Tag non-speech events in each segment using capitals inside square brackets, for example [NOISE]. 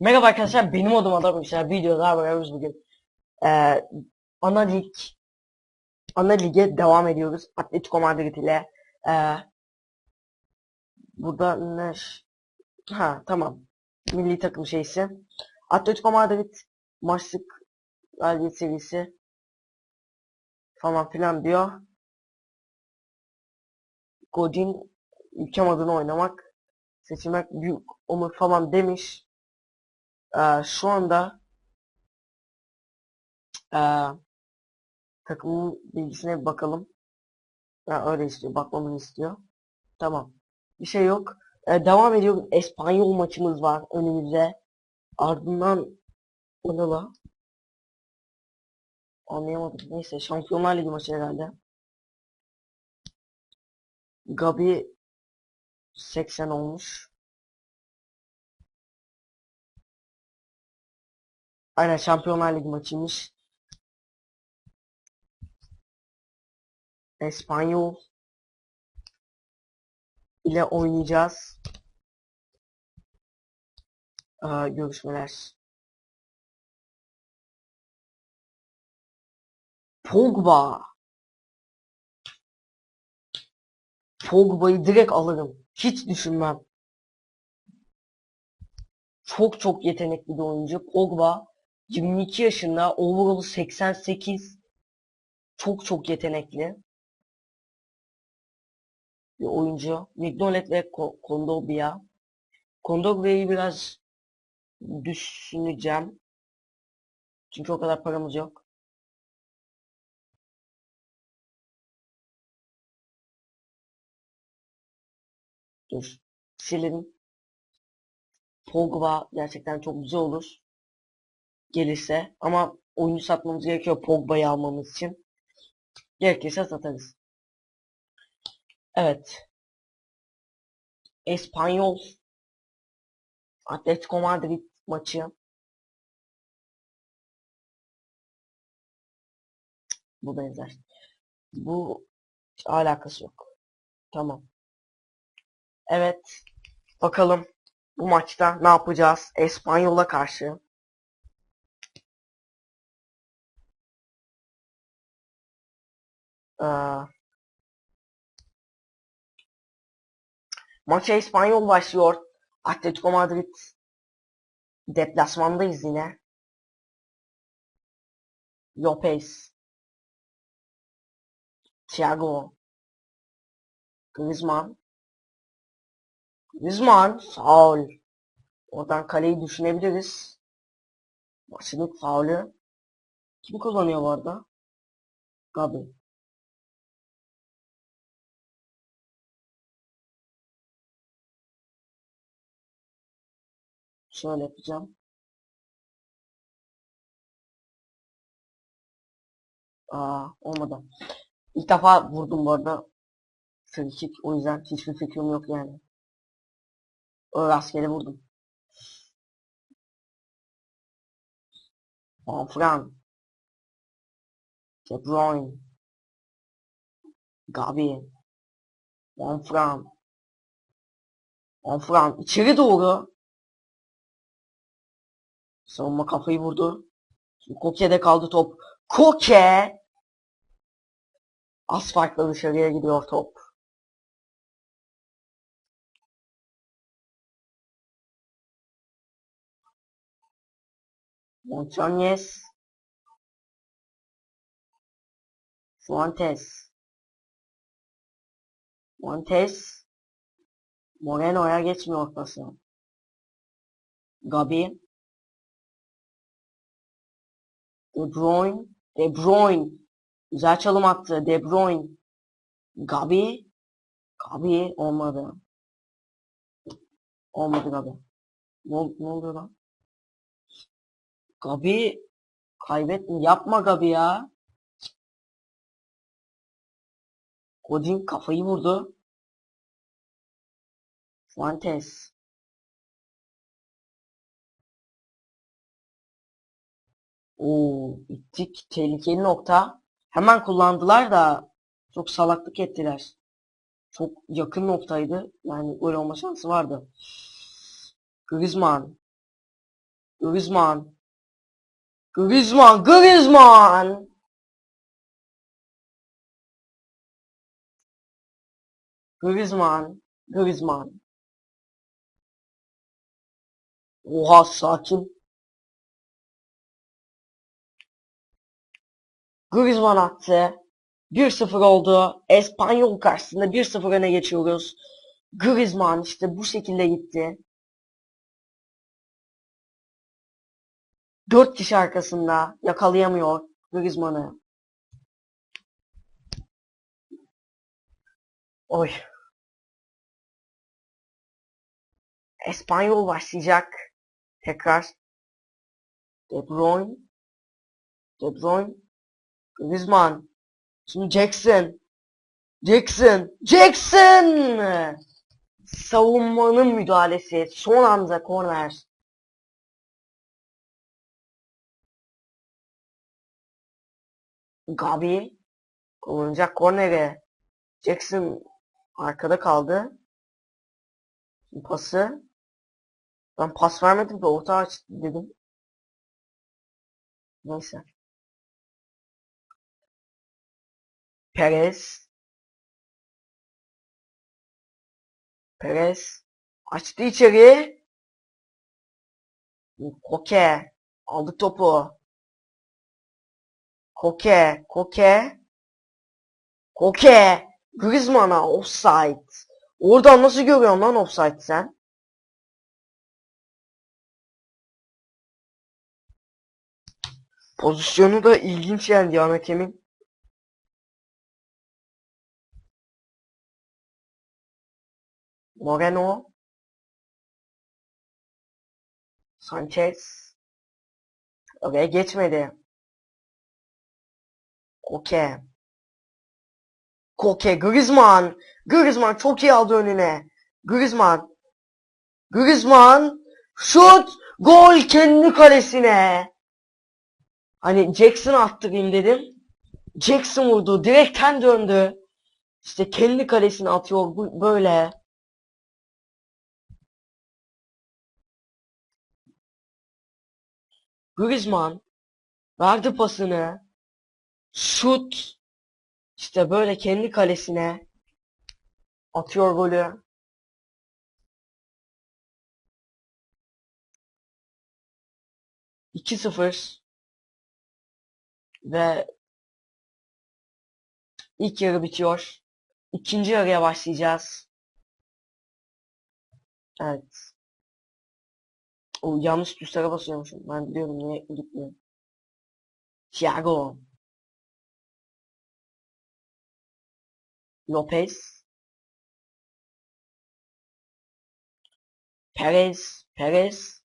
Merhaba arkadaşlar benim adım Adam Yüksel videoda beraberiz bugün. Ee, ana lig ana lige devam ediyoruz Atletico Madrid ile. Ee, burada ne? Ha tamam. Milli takım şeysi. Atletico Madrid maçlık galibiyet serisi falan filan diyor. Godin ülkem adına oynamak seçilmek büyük onur falan demiş. Ee, şu anda ee, takımın bilgisine bir bakalım. Ya öyle istiyor. Bakmamızı istiyor. Tamam. Bir şey yok. Ee, devam ediyoruz. Espanyol maçımız var önümüzde. Ardından la? Anlayamadım. Neyse. Şampiyonlar Ligi maçı herhalde. Gabi 80 olmuş. Aynen Şampiyonlar Ligi maçıymış. Espanyol ile oynayacağız. Aa, görüşmeler. Pogba. Pogba'yı direkt alırım. Hiç düşünmem. Çok çok yetenekli bir oyuncu. Pogba 22 yaşında, overall 88. Çok çok yetenekli bir oyuncu. Mignolet ve Ko- Kondogbia. Kondogbia'yı biraz düşüneceğim. Çünkü o kadar paramız yok. Dur. Silelim. Pogba gerçekten çok güzel olur. Gelirse. Ama oyuncu satmamız gerekiyor Pogba'yı almamız için. Gerekirse satarız. Evet. Espanyol Atletico Madrid maçı. Bu benzer. Bu alakası yok. Tamam. Evet. Bakalım bu maçta ne yapacağız? Espanyol'a karşı. Ee, maça İspanyol başlıyor. Atletico Madrid deplasmandayız yine. Lopez. Thiago. Griezmann. Griezmann. Faul. Oradan kaleyi düşünebiliriz. Maçılık faulü. Kim kullanıyor bu arada? Gabi. Şöyle yapacağım. Aa, olmadı. İlk defa vurdum bu arada. Free. O yüzden hiçbir fikrim yok yani. Rastgele vurdum. Fran. De Bruyne. Gabi. Fran. Fran. içeri doğru. Savunma kafayı vurdu. Koke'de kaldı top. Koke! Az farkla dışarıya gidiyor top. Montañez. Fuentes. Montes. Moreno'ya geçmiyor pası. Gabi. De Bruyne. De Bruyne. Güzel çalım attı. De Bruyne. Gabi. Gabi olmadı. Olmadı Gabi. Ne, ne oluyor lan? Gabi kaybetme. Yapma Gabi ya. Godin kafayı vurdu. Fuentes. Oo, ittik. Tehlikeli nokta. Hemen kullandılar da çok salaklık ettiler. Çok yakın noktaydı. Yani gol olma şansı vardı. Griezmann. Griezmann. Griezmann. Griezmann. Griezmann. Griezmann. Oha sakin. Griezmann attı. 1-0 oldu. Espanyol karşısında 1-0 öne geçiyoruz. Griezmann işte bu şekilde gitti. 4 kişi arkasında yakalayamıyor Griezmann'ı. Oy. Espanyol başlayacak. Tekrar. De Bruyne. De Bruyne. Griezmann. Şimdi Jackson. Jackson. Jackson! Savunmanın müdahalesi. Son anda korner. Gabi kullanacak korneri. Jackson arkada kaldı. Pası. Ben pas vermedim de orta aç dedim. Neyse. Perez. Perez. Açtı içeri. Koke. Aldık topu. Koke. Koke. Koke. Griezmann'a offside. Oradan nasıl görüyorsun lan offside sen? Pozisyonu da ilginç yani Diyan Hakem'in. Moreno. Sanchez. Oraya geçmedi. Koke. Koke. Griezmann. Griezmann çok iyi aldı önüne. Griezmann. Griezmann. Şut. Gol kendi kalesine. Hani Jackson attırayım dedim. Jackson vurdu. Direkten döndü. İşte kendi kalesine atıyor böyle. Griezmann verdi pasını. Şut. İşte böyle kendi kalesine atıyor golü. İki sıfır ve ilk yarı bitiyor. İkinci yarıya başlayacağız. Evet. O yanlış tuşlara basıyormuşum. Ben biliyorum niye gitmiyor. Thiago. Lopez. Perez. Perez.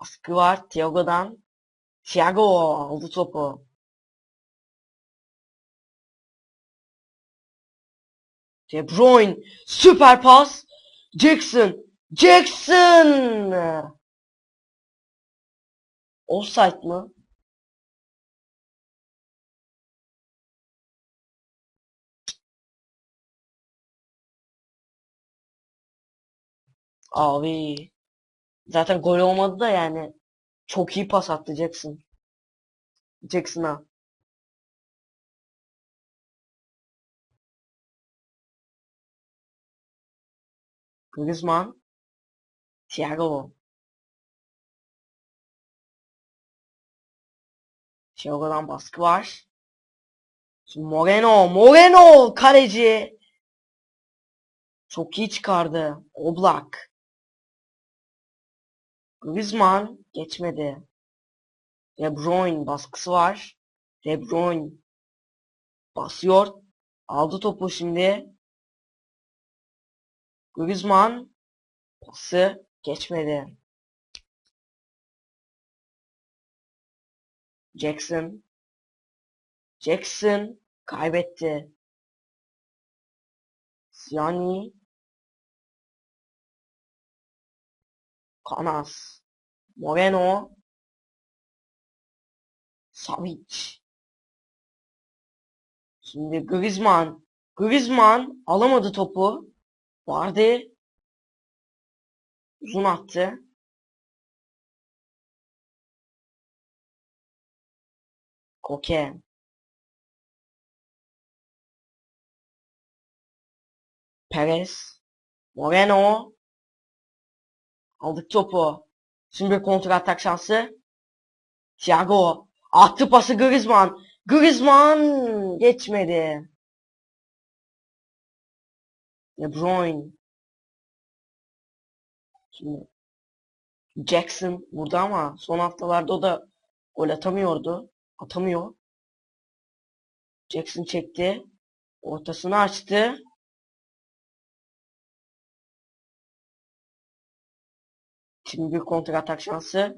Baskı var Thiago'dan. Thiago aldı topu. De Bruyne. Süper pas. Jackson. Jackson. Offside mı? Abi. Zaten gol olmadı da yani. Çok iyi pas attı Jackson. Jackson'a. Griezmann. Thiago. Thiago'dan baskı var. Şimdi Moreno. Moreno kaleci. Çok iyi çıkardı. Oblak. Griezmann geçmedi. De Bruyne baskısı var. De Bruyne basıyor. Aldı topu şimdi. Griezmann pası geçmedi. Jackson. Jackson kaybetti. Siani. Canas. Moreno. Savic. Şimdi Griezmann. Griezmann alamadı topu. Vardı. Uzun attı. Koke. Perez. Moreno. Aldık topu. Şimdi bir kontra atak şansı. Thiago. Attı pası Griezmann. Griezmann geçmedi. De Bruyne. Şimdi Jackson burada ama son haftalarda o da gol atamıyordu. Atamıyor. Jackson çekti. Ortasını açtı. Şimdi bir kontra atak şansı.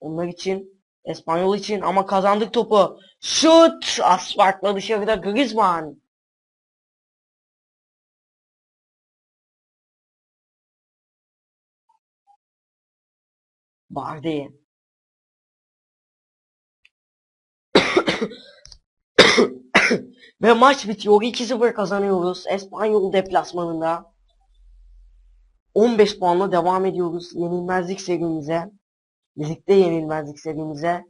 Onlar için. Espanyol için ama kazandık topu. Şut! Asfaltla dışarıda Griezmann. Bardi. [COUGHS] Ve maç bitiyor. 2-0 kazanıyoruz. Espanyol deplasmanında. 15 puanla devam ediyoruz yenilmezlik serimize. Birlikte yenilmezlik serimize.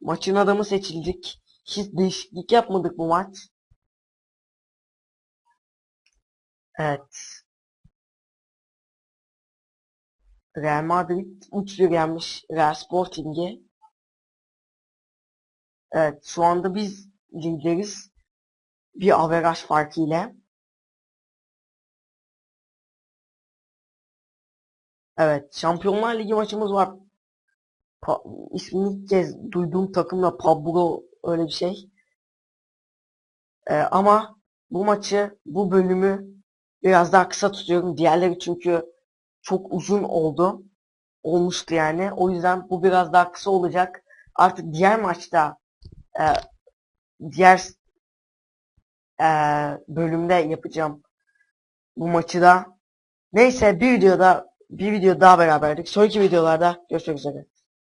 Maçın adamı seçildik. Hiç değişiklik yapmadık bu maç. Evet. Real Madrid 3-1 yenmiş Real Sporting'i. Evet şu anda biz lideriz. Bir averaj farkı Evet Şampiyonlar Ligi maçımız var. Pa ismini ilk kez duyduğum takımla Pablo öyle bir şey. Ee, ama bu maçı, bu bölümü biraz daha kısa tutuyorum. Diğerleri çünkü çok uzun oldu. Olmuştu yani. O yüzden bu biraz daha kısa olacak. Artık diğer maçta e, diğer e, bölümde yapacağım bu maçı da. Neyse bir videoda bir video daha beraberdik. Sonraki videolarda görüşmek üzere.